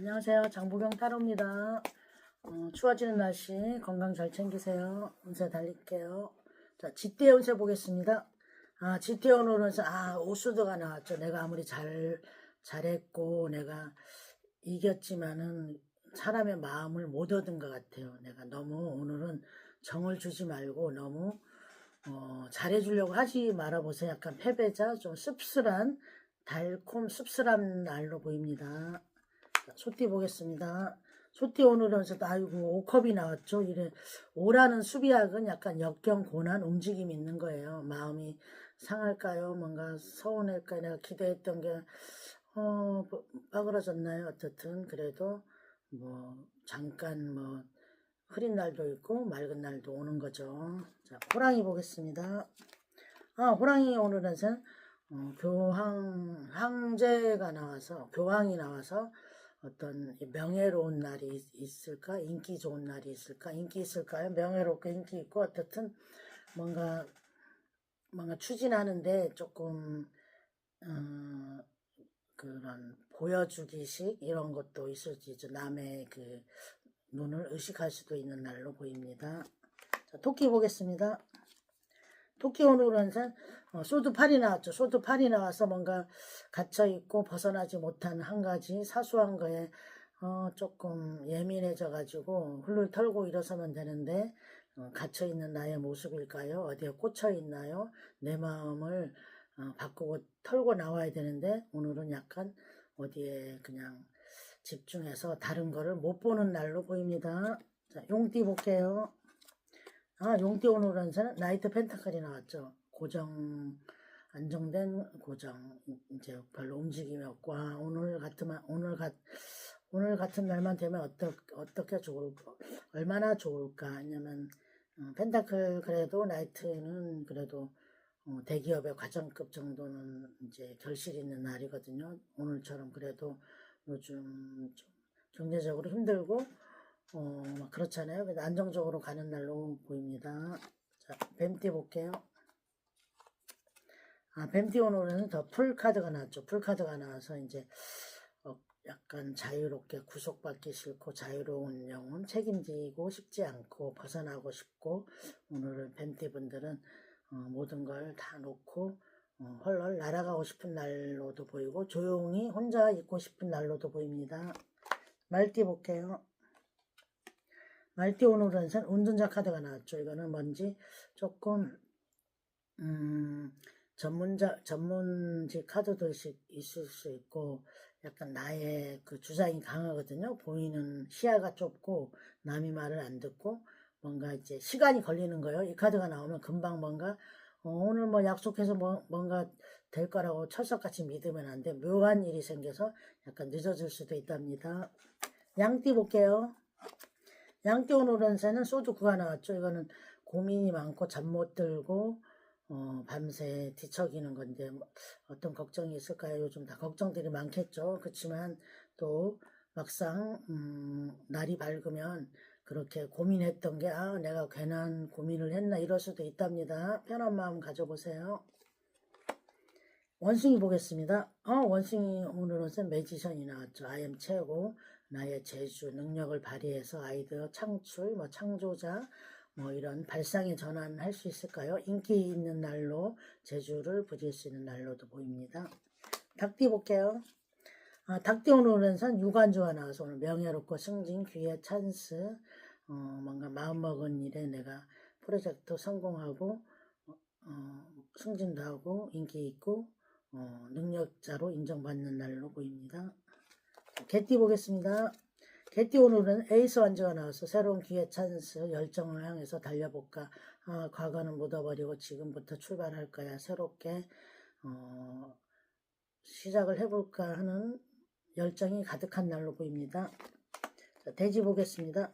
안녕하세요. 장보경 타로입니다. 어, 추워지는 날씨 건강 잘 챙기세요. 운세 달릴게요. 자, 지대 운세 보겠습니다. 아, 지대 오늘은 아, 오수드가 나왔죠. 내가 아무리 잘 잘했고 내가 이겼지만은 사람의 마음을 못 얻은 것 같아요. 내가 너무 오늘은 정을 주지 말고 너무 어, 잘해주려고 하지 말아보세요. 약간 패배자, 좀 씁쓸한, 달콤 씁쓸한 날로 보입니다. 자, 소띠 보겠습니다. 소띠 오늘은 아이고 오컵이 나왔죠. 이래 오라는 수비약은 약간 역경 고난 움직임이 있는 거예요. 마음이 상할까요? 뭔가 서운할까요? 내가 기대했던 게 어, 뭐, 빠그러졌나요? 어떻든 그래도 뭐 잠깐 뭐 흐린 날도 있고 맑은 날도 오는 거죠. 자, 호랑이 보겠습니다. 아, 호랑이 오늘은 어, 교황 황제가 나와서 교황이 나와서 어떤 명예로운 날이 있- 있을까? 인기 좋은 날이 있을까? 인기 있을까요? 명예롭고 인기 있고 어떻든 뭔가 뭔가 추진하는데 조금 어, 그런 보여주기식 이런 것도 있을 수 있죠. 남의 그 눈을 의식할 수도 있는 날로 보입니다. 자, 토끼 보겠습니다. 토끼 오늘은 어, 소드 8이 나왔죠. 소드 8이 나와서 뭔가 갇혀있고 벗어나지 못한 한 가지 사소한 거에 어, 조금 예민해져가지고 훌훌 털고 일어서면 되는데 어, 갇혀있는 나의 모습일까요? 어디에 꽂혀있나요? 내 마음을 어, 바꾸고 털고 나와야 되는데 오늘은 약간 어디에 그냥 집중해서 다른 거를 못 보는 날로 보입니다. 자, 용띠 볼게요. 아, 용띠 오늘은 나이트 펜타클이 나왔죠. 고정, 안정된 고정. 이제 별로 움직임이 없고, 아, 오늘 같으면, 오늘 같, 오늘 같은 날만 되면 어떠, 어떻게 좋을까, 얼마나 좋을까. 아니면, 어, 펜타클 그래도 나이트는 그래도 어, 대기업의 과정급 정도는 이제 결실 있는 날이거든요. 오늘처럼 그래도 요즘 좀 경제적으로 힘들고 어, 막 그렇잖아요. 안정적으로 가는 날로 보입니다. 자, 뱀띠 볼게요. 아, 뱀띠 오늘은 더 풀카드가 나왔죠. 풀카드가 나와서 이제 어, 약간 자유롭게 구속받기 싫고 자유로운 영혼 책임지고 싶지 않고 벗어나고 싶고 오늘은 뱀띠 분들은 어, 모든 걸 다 놓고 어, 헐헐 날아가고 싶은 날로도 보이고 조용히 혼자 있고 싶은 날로도 보입니다. 말띠 볼게요. 선- 운전자 카드가 나왔죠. 이거는 뭔지 조금 음, 전문자 전문직 카드도 있- 있을 수 있고 약간 나의 그 주장이 강하거든요. 보이는 시야가 좁고 남이 말을 안 듣고 뭔가 이제 시간이 걸리는 거예요. 이 카드가 나오면 금방 뭔가 어, 오늘 뭐 약속해서 뭐, 뭔가 될 거라고 철석같이 믿으면 안 돼. 묘한 일이 생겨서 약간 늦어질 수도 있답니다. 양띠 볼게요. 양띠 오늘은 새는 소주 9가 나왔죠. 이거는 고민이 많고 잠 못 들고 어, 밤새 뒤척이는 건데 뭐 어떤 걱정이 있을까요? 요즘 다 걱정들이 많겠죠. 그렇지만 또 막상 음, 날이 밝으면 그렇게 고민했던 게 아 내가 괜한 고민을 했나 이럴 수도 있답니다. 편한 마음 가져보세요. 원숭이 보겠습니다. 어, 원숭이 오늘은 매지션이 나왔죠. 아이엠 최고 나의 재주 능력을 발휘해서 아이디어 창출 뭐 창조자 뭐 이런 발상의 전환할 수 있을까요? 인기 있는 날로 재주를 부릴 수 있는 날로도 보입니다. 닭띠 볼게요. 아, 닭띠 오늘은 선 유관주가 나와서 오늘 명예롭고 승진, 기회, 찬스, 어, 뭔가 마음먹은 일에 내가 프로젝트 성공하고, 어, 어, 승진도 하고, 인기 있고, 어, 능력자로 인정받는 날로 보입니다. 개띠 보겠습니다. 개띠 오늘은 에이스 완주가 나와서 새로운 기회, 찬스, 열정을 향해서 달려볼까. 아, 과거는 묻어버리고 지금부터 출발할 거야. 새롭게, 어, 시작을 해볼까 하는 열정이 가득한 날로 보입니다. 자, 돼지 보겠습니다.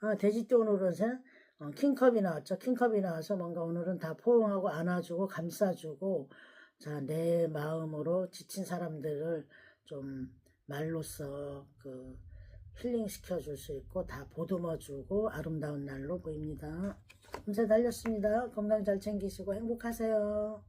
아, 돼지띠 오늘은 새, 어, 킹컵이 나왔죠. 킹컵이 나와서 뭔가 오늘은 다 포옹하고 안아주고 감싸주고 자, 내 마음으로 지친 사람들을 좀 말로써 그 힐링 시켜 줄 수 있고 다 보듬어 주고 아름다운 날로 보입니다. 금세 달렸습니다. 건강 잘 챙기시고 행복하세요.